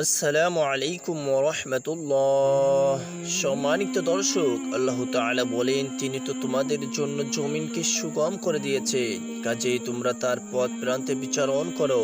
আসসালামু আলাইকুম রহমতুল্লাহ। সম্মানিত দর্শক, আল্লাহ তাআলা বলেন, তিনি তো তোমাদের জন্য জমিনকে সুগম করে দিয়েছে, কাজেই তোমরা তার পথ প্রান্তে বিচারণ করো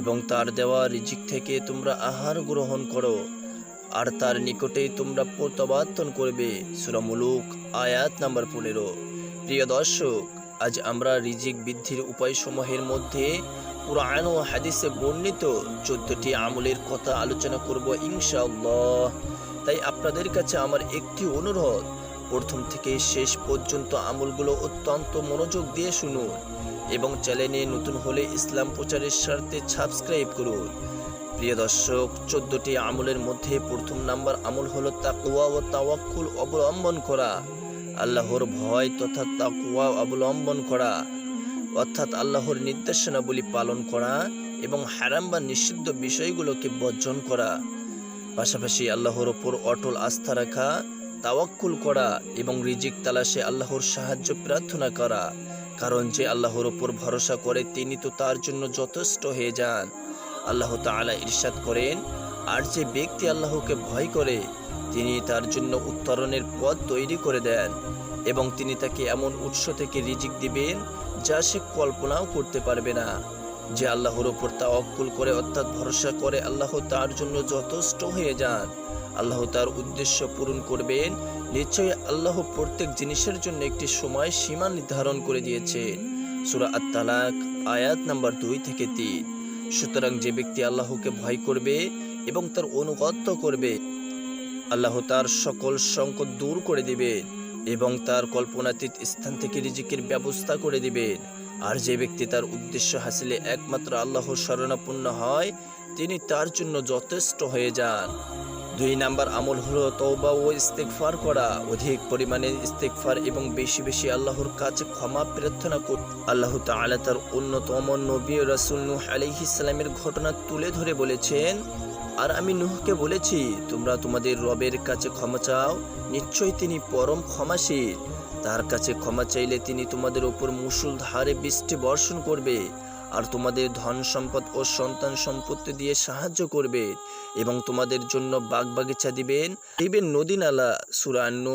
এবং তার দেওয়া রিজিক থেকে তোমরা আহার গ্রহণ করো, আর তার নিকটেই তোমরা প্রত্যাবর্তন করবে, সূরা মুলুক, আয়াত নাম্বার পনেরো। প্রিয় দর্শক, আজ আমরা রিজিক বৃদ্ধির উপায়সমূহের মধ্যে কোরআন ও হাদিসে বর্ণিত চোদ্দটি আমলের কথা আলোচনা করব ইনশাআল্লাহ। তাই আপনাদের কাছে আমার একটি অনুরোধ, প্রথম থেকে শেষ পর্যন্ত আমলগুলো অত্যন্ত মনোযোগ দিয়ে শুনুন এবং চ্যানেলে নতুন হলে ইসলাম প্রচারের স্বার্থে সাবস্ক্রাইব করুন। প্রিয় দর্শক, চোদ্দটি আমলের মধ্যে প্রথম নাম্বার আমল হলো তাকুয়া ও তাওয়াক্কুল অবলম্বন করা। আল্লাহর ভয় তথা তাকুয়া অবলম্বন করা। অর্থাৎ আল্লাহর নির্দেশনাবলী পালন করা এবং হারাম বা নিষিদ্ধ বিষয়গুলোকে বর্জন করা। পাশাপাশি আল্লাহর ওপর অটল আস্থা রাখা, তাওয়াক্কুল করা এবং রিজিক তালাশে আল্লাহর সাহায্য প্রার্থনা করা। কারণ যে আল্লাহর ওপর ভরসা করে, তিনি তো তার জন্য যথেষ্ট হয়ে যান। আল্লাহ তাআলা ইরশাদ করেন, আর যে ব্যক্তি আল্লাহকে ভয় করে তিনি তার জন্য উত্তরণের পথ তৈরি করে দেন এবং তিনি তাকে এমন উৎস থেকে রিজিক দিবেন যা সে কল্পনাও করতে পারবে না। যে আল্লাহর ওপর তাওয়াক্কুল করে অর্থাৎ ভরসা করে আল্লাহ তার জন্য যথেষ্ট হয়ে যান, আল্লাহ তার উদ্দেশ্য পূরণ করবেন, নিশ্চয়ই আল্লাহ প্রত্যেক জিনিসের জন্য একটি সময় সীমা নির্ধারণ করে দিয়েছেন সুরা আত তালাক আয়াত নাম্বার দুই থেকে তিন। সুতরাং যে ব্যক্তি আল্লাহকে ভয় করবে এবং তার অনুগত্য করবে আল্লাহ তার সকল সংকট দূর করে দিবেন এবং তার কল্পনাতীত স্থান থেকে রিজিকের ব্যবস্থা করে দিবেন। আর যে ব্যক্তি তার উদ্দেশ্য হাসিলে একমাত্র আল্লাহর শরণাপন্ন হয়, তিনি তার জন্য যথেষ্ট হয়ে যান। দুই নাম্বার আমল হলো তৌবা ও ইস্তেকফার করা। অধিক পরিমাণে ইস্তেকফার এবং বেশি বেশি আল্লাহর কাছে ক্ষমা প্রার্থনা কর। আল্লাহ তাআলা তার অন্যতম নবী রাসূল নূহ আলাইহিস ঘটনা তুলে ধরে বলেছেন আর আমি নুহকে বলেছি, তোমরা তোমাদের রবের কাছে ক্ষমা চাও। নিশ্চয়ই তিনি পরম ক্ষমাশীল। তার কাছে ক্ষমা চাইলে তিনি তোমাদের ওপর মুসুল ধারে বৃষ্টি বর্ষণ করবে আর তোমাদের ধন সম্পদ ও সন্তান সম্পত্তি দিয়ে সাহায্য করবে এবং তোমাদের জন্য বাগবাগিচা দিবেন। দিবেন নদী নালা সুরান্ন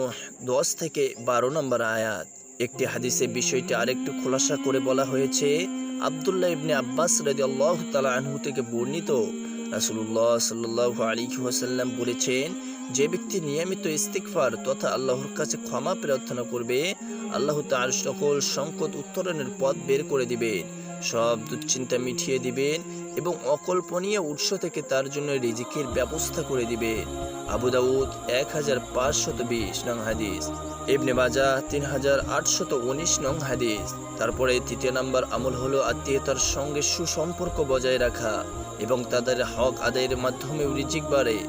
দশ থেকে বারো নম্বর আয়াত। একটি হাদিসে বিষয়টি আরেকটু খোলাসা করে বলা হয়েছে। আবদুল্লাহ ইবনে আব্বাস রাজি আল্লাহ তালা আনহু থেকে বর্ণিত রাসুল্লাহ সাল্লাহ আলী ওয়াসাল্লাম বলেছেন, যে ব্যক্তি নিয়মিত ইস্তিকফার তথা আল্লাহর কাছে ক্ষমা প্রার্থনা করবে, আল্লাহ তার সকল সংকট উত্তরণের পথ বের করে দিবে সব দুশ্চিন্তা মিটিয়ে দিবেন এবং অকল্পনীয় উৎস থেকে তার জন্য রিজিকের ব্যবস্থা করে দিবে আবু দাউদ এক হাজার পাঁচশত বিশ নং হাদিস, ইবনে বাজা তিন হাজার আটশত উনিশ নং হাদিস। তারপরে তৃতীয় নাম্বার আমল হলো আত্মীয়তার সঙ্গে সুসম্পর্ক বজায় রাখা এবং তাদের হক আদায়ের মাধ্যমে রিজিক বাড়ে।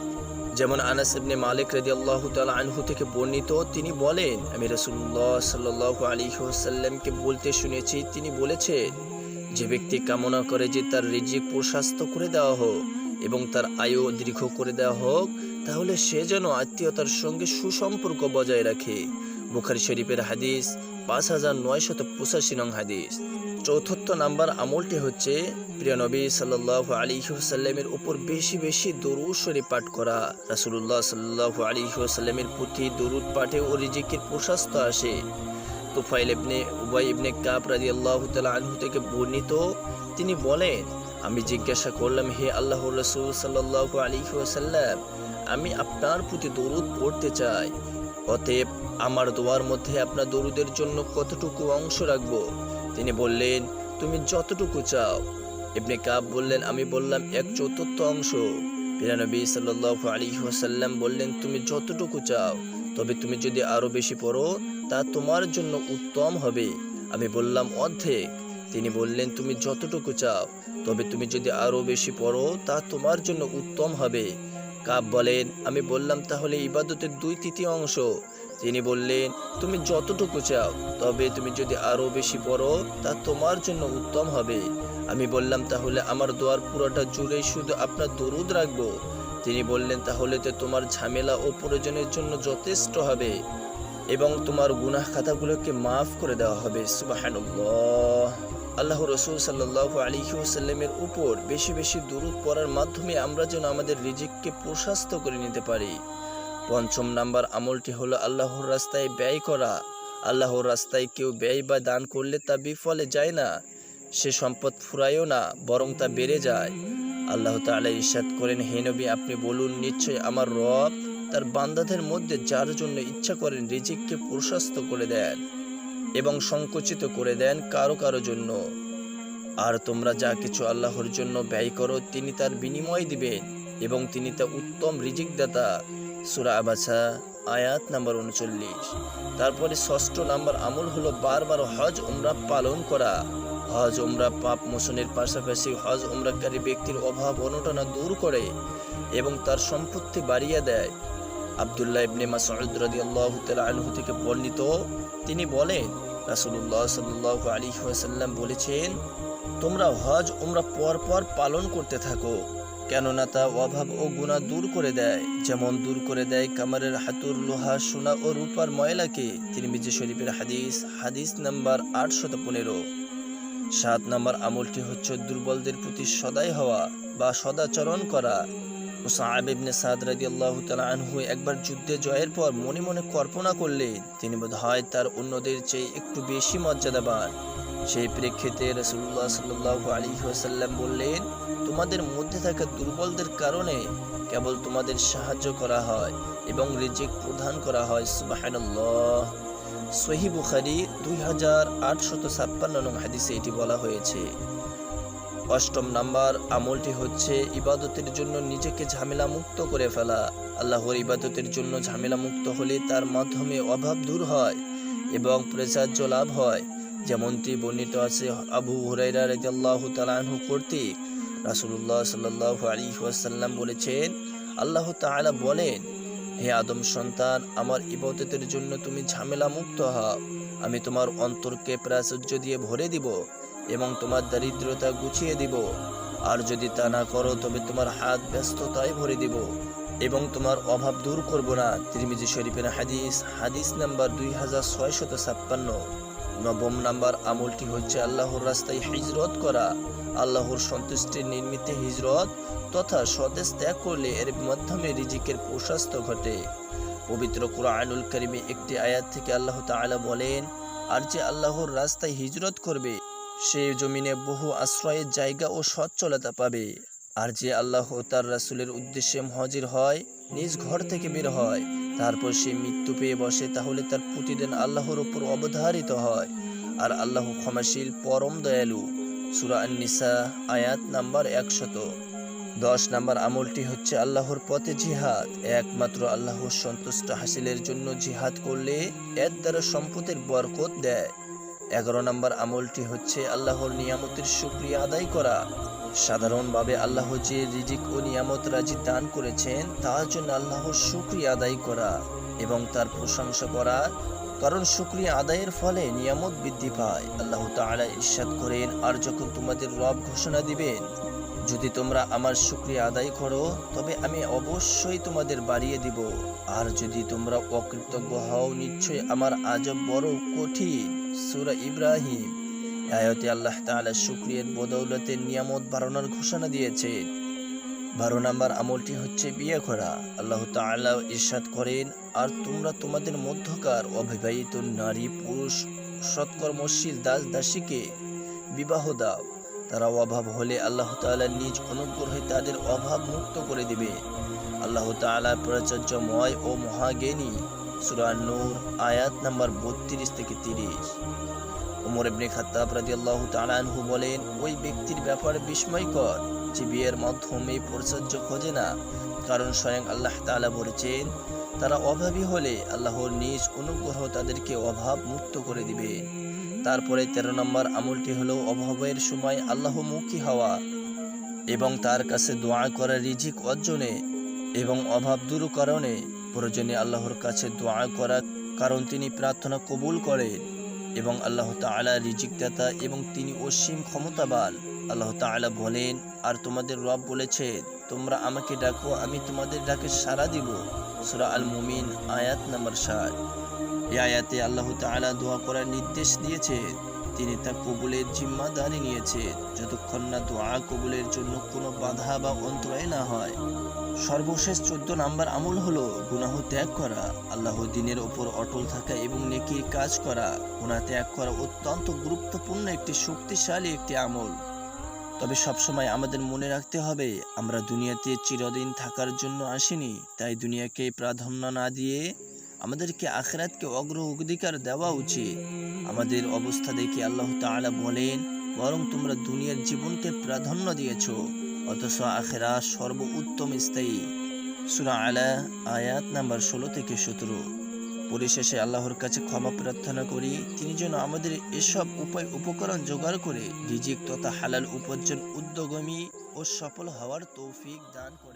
যেমন আনাস ইবনে মালিক রাদিয়াল্লাহু তাআলা আনহু থেকে বর্ণিত, তিনি বলেন, আমি রাসূলুল্লাহ সাল্লাল্লাহু আলাইহি ওয়াসাল্লামকে বলতে শুনেছি, তিনি বলেছেন যে ব্যক্তি কামনা করে যে তার রিজিক প্রশস্ত করে দেওয়া হোক এবং তার আয়ু দীর্ঘ করে দেওয়া হোক, তাহলে সে যেন আত্মীয়তার সঙ্গে সুসম্পর্ক বজায় রাখে। বুখারি শরীফের হাদিস, পাঁচ হাজার নয়শত পঁচাশি নং হাদিস। চতুর্থ নাম্বার আমলটি হচ্ছে, প্রিয় নবী সাল্লাহ আলী সাল্লামের উপর বেশি বেশি দরুদ শরীফ পাঠ করা। রাসুল্লাহ সাল্লাহ আলী সাল্লামের প্রতি দরুদ পাঠে ও রিজিকের প্রশাস্ত আসে। তুফাইল ইবনে উবাই ইবনে কাব রাজি আল্লাহ আনহু থেকে বর্ণিত। তিনি বলেন, আমি জিজ্ঞাসা করলাম, হে আল্লাহ রসুল সাল্লাহ আলী সাল্লাম আমি আপনার প্রতি দরুদ পড়তে চাই। অতএব আমার দোয়ার মধ্যে আপনার দরুদের জন্য কতটুকু অংশ রাখব? তিনি বললেন, তুমি যতটুকু চাও। ইবনে কাব বললেন, আমি বললাম, এক চতুর্থ অংশ। পিরানবী সাল্লাহ আলী ওয়াসাল্লাম বললেন, তুমি যতটুকু চাও, তবে তুমি যদি আরও বেশি পড়ো তা তোমার জন্য উত্তম হবে। আমি বললাম, অর্ধেক। তিনি বললেন, তুমি যতটুকু চাও, তবে তুমি যদি আরও বেশি পড়ো, তা তোমার জন্য উত্তম হবে। কাব বলেন, আমি বললাম, তাহলে ইবাদতের দুই তৃতীয় অংশ। তিনি বললেন, তুমি যতটুকু চাও, তবে তুমি যদি আরও বেশি পড়ো, তা তোমার জন্য উত্তম হবে। আমি বললাম, তাহলে আমার দোয়ার পুরোটা জুড়ে শুধু আপনার দরুদ রাখব? তিনি বললেন, তাহলে তো তোমার ঝামেলা ও প্রয়োজনের জন্য যথেষ্ট হবে। এবং তোমার গুনাহ খাতাগুলোকে মাফ করে দেওয়া হবে, সুবাহানুল্লাহ। আল্লাহ রসুল সাল্লাহ আলী ওসাল্লামের উপর বেশি বেশি দূরত পড়ার মাধ্যমে আমরা যেন আমাদের রিজিককে প্রশস্ত করে নিতে পারি। পঞ্চম নাম্বার আমলটি হলো আল্লাহর রাস্তায় ব্যয় করা। আল্লাহর রাস্তায় কেউ ব্যয় বা দান করলে তা বিফলে যায় না, সে সম্পদ ফুরায়ও না, বরং তা বেড়ে যায়। আল্লাহ তাআলা ইরশাদ করেন, হে নবী, আপনি বলুন নিশ্চয় আমার রব তার বান্দাদের মধ্যে যার জন্য ইচ্ছা করেন রিজিককে প্রশস্ত করে দেন এবং সংকুচিত করে দেন কারও কারও জন্য। আর তোমরা যা কিছু আল্লাহর জন্য ব্যয় করো, তিনি তার বিনিময় দিবেন এবং তিনি তা উত্তম রিজিক দাতা সুরা আবাসা আয়াত নাম্বার উনচল্লিশ। তারপরে ষষ্ঠ নাম্বার আমল হলো বারবার হজ, উমরা পালন করা। হজ উমরা পাপ মোচনের পাশাপাশি হজ উমরাকারী ব্যক্তির অভাব অনটনা দূর করে এবং তার সম্পত্তি বাড়িয়ে দেয়। আবদুল্লাহ ইবনে মাসউদ রাদিয়াল্লাহু তাআলা আনহু থেকে বর্ণিত, তিনি বলেন, রাসূলুল্লাহ সাল্লাল্লাহু আলাইহি বলেছেন, তোমরা হজ উমরা পর পর পালন করতে থাকো, কেননা তা অভাব ও গুণা দূর করে দেয়। যেমন দূর করে দেয় কামারের হাতুর লোহা, সোনা ও রূপার ময়লাকে। তিনি তিরমিজি শরীফের হাদিস হাদিস নাম্বার আটশত পনেরো। সাত নাম্বার আমলটি হচ্ছে দুর্বলদের প্রতি সদাই হওয়া বা সদাচরণ করা। মুসাআব সাদ রাদিয়াল্লাহু তাআলা আনহু একবার যুদ্ধে জয়ের পর মনে মনে কল্পনা করলেন তিনি বোধহয় তার অন্যদের চেয়ে একটু বেশি মর্যাদাবান। সেই প্রেক্ষিতে রাসূলুল্লাহ সাল্লাল্লাহু আলাইহি ওয়াসাল্লাম বললেন, তোমাদের মধ্যে থাকা দুর্বলদের কারণে কেবল তোমাদের সাহায্য করা হয় এবং রিজিক প্রদান করা হয়, সুবহানাল্লাহ। সহি বুখারি দুই হাজার আটশত ছাপ্পান্ন নং হাদিসে এটি বলা হয়েছে। অষ্টম নাম্বার আমলটি হচ্ছে ইবাদতের জন্য নিজেকে ঝামেলা মুক্ত করে ফেলা। আল্লাহর ইবাদতের জন্য ঝামেলা মুক্ত হলে তার মাধ্যমে অভাব দূর হয় এবং প্রেসার্য লাভ হয়। যেমনটি বর্ণিত আছে আবু হুরাইরা রাদিয়াল্লাহু তাআলা আনহু কর্তৃক। রাসূলুল্লাহ সাল্লাল্লাহু আলাইহি ওয়াসাল্লাম বলেছেন, আল্লাহ তাআলা বলেন হে আদম সন্তান, আমার ইবাদতের জন্য তুমি ঝামেলা মুক্ত হও। আমি তোমার অন্তরকে প্রাচুর্য দিয়ে ভরে দিব এবং তোমার দারিদ্রতা গুছিয়ে দিব। আর যদি তা না করো, তবে তোমার হাত ব্যস্ততায় ভরে দিব এবং তোমার অভাব দূর করব না। তিরমিজি শরীফের হাদিস হাদিস নাম্বার দুই হাজার ছয়শত ছাপ্পান্ন। নবম নাম্বার আমলটি হচ্ছে আল্লাহর রাস্তায় হিজরত করা, আল্লাহর সন্তুষ্টির নির্মিতে হিজরত তথা স্বদেশ ত্যাগ করলে এর মাধ্যমে রিজিকের প্রশস্ত ঘটে। পবিত্র কুরআনুল করিমে একটি আয়াত থেকে আল্লাহ তাআলা বলেন, আর যে আল্লাহর রাস্তায় হিজরত করবে, সে জমিনে বহু আশ্রয়ের জায়গা ও সচ্ছলতা পাবে। আর যে আল্লাহ তার রাসূলের উদ্দেশ্যে মহাজির হয়, নিজ ঘর থেকে বের হয়। তারপর সে মৃত্যু পেয়ে বসে, তাহলে তার প্রতিদিন আল্লাহর উপর অবধারিত হয়। আর আল্লাহ ক্ষমাশীল, পরম দয়ালু। সূরা আন-নিসা, আয়াত নাম্বার একশত। দশ নাম্বার আমলটি হচ্ছে আল্লাহর পথে জিহাদ। একমাত্র আল্লাহর সন্তুষ্ট হাসিলের জন্য জিহাদ করলে এর দ্বারা সম্পদের বরকত দেয়। এগারো নম্বর আমলটি হচ্ছে আল্লাহর নিয়ামতের সুক্রিয়া আদায় করা। সাধারণভাবে আল্লাহ যে রিজিক ও নিয়ামত রাজি দান করেছেন, তার জন্য আল্লাহর সুক্রিয়া আদায় করা এবং তার প্রশংসা করা, কারণ শুক্রিয়া আদায়ের ফলে নিয়ামত বৃদ্ধি পায়। আল্লাহ তাআলা ইরশাদ করেন, আর যখন তোমাদের রব ঘোষণা দিবেন, যদি তোমরা আমার শুক্রিয়া আদায় করো, তবে আমি অবশ্যই তোমাদের বাড়িয়ে দিব। আর যদি তোমরা অকৃতজ্ঞ হও, নিশ্চয়ই আমার আজব বড় কঠিন সূরা ইব্রাহিম। আয়াতে আল্লাহ তাআলা শুক্রিয়ার বদৌলতে নিয়ামত বাড়ানোর ঘোষণা দিয়েছে। বারো নাম্বার আমলটি হচ্ছে বিয়ে করা। আল্লাহ তাআলা ইরশাদ করেন, আর তোমরা তোমাদের মধ্যকার অবিবাহিত নারী, পুরুষ, সৎকর্মশীল, দাস দাসীকে বিবাহ দাও। তারা অভাব হলে আল্লাহ তাআলা নিজ অনুগ্রহে তাদের অভাব মুক্ত করে দিবে। আল্লাহ তাআলা প্রাচুর্যময় ও মহাজ্ঞানী সূরা নূর আয়াত নাম্বার বত্রিশ থেকে তিরিশ। উমর ইবনে বলেন, ওই ব্যক্তির ব্যাপারে বিস্ময়কর যে বিয়ের মাধ্যমে খোঁজে না। কারণ স্বয়ং আল্লাহ বলেছেন, তারা অভাবী হলে আল্লাহর নিজ অনুগ্রহ তাদেরকে অভাব মুক্ত করে দিবে। তারপরে তেরো নম্বর আমলটি হলো অভাবের সময় আল্লাহমুখী হওয়া এবং তার কাছে দোয়া করা রিজিক অর্জনে এবং অভাব দূরকরণে প্রয়োজনে আল্লাহর কাছে দোয়া করা কারণ তিনি প্রার্থনা কবুল করেন এবং আল্লাহ তাআলা রিজিক দাতা এবং তিনি অসীম ক্ষমতাবান। আল্লাহ তাআলা বলেন, আর তোমাদের রব বলেছে তোমরা আমাকে ডাকো, আমি তোমাদের ডাকে সাড়া দিব। সূরা আল মুমিন আয়াত নাম্বার ষাট এই আয়াতে আল্লাহ তাআলা দোয়া করার নির্দেশ দিয়েছে তিনি তা কবুলের জিম্মাদারি নিয়েছে। যতক্ষণ না দোয়া কবুলের জন্য কোনো বাধা বা অন্তরায় না হয়। সর্বশেষ চোদ্দ নাম্বার আমল হলো গুনাহ ত্যাগ করা, আল্লাহ দিনের ওপর অটল থাকা এবং নেকির কাজ করা। গুনাহ ত্যাগ করা অত্যন্ত গুরুত্বপূর্ণ একটি শক্তিশালী একটি আমল। তবে সবসময় আমাদের মনে রাখতে হবে, আমরা দুনিয়াতে চিরদিন থাকার জন্য আসিনি, তাই দুনিয়াকে প্রাধান্য না দিয়ে আমাদেরকে আখেরাতকে অগ্র অধিকার দেওয়া উচিত। আমাদের অবস্থা দেখে আল্লাহ তাআলা বলেন, বরং তোমরা দুনিয়ার জীবনকে প্রাধান্য দিয়েছ, অথচ আখেরা সর্ব উত্তম স্থায়ী। সুরা আলা আয়াত নাম্বার ষোলো থেকে সতেরো। পরিশেষে আল্লাহর কাছে ক্ষমা প্রার্থনা করি, তিনি যেন আমাদের এসব উপায় উপকরণ জোগাড় করে, রিজিক তথা হালাল উপার্জন উদ্যোগমী ও সফল হওয়ার তৌফিক দান করেন।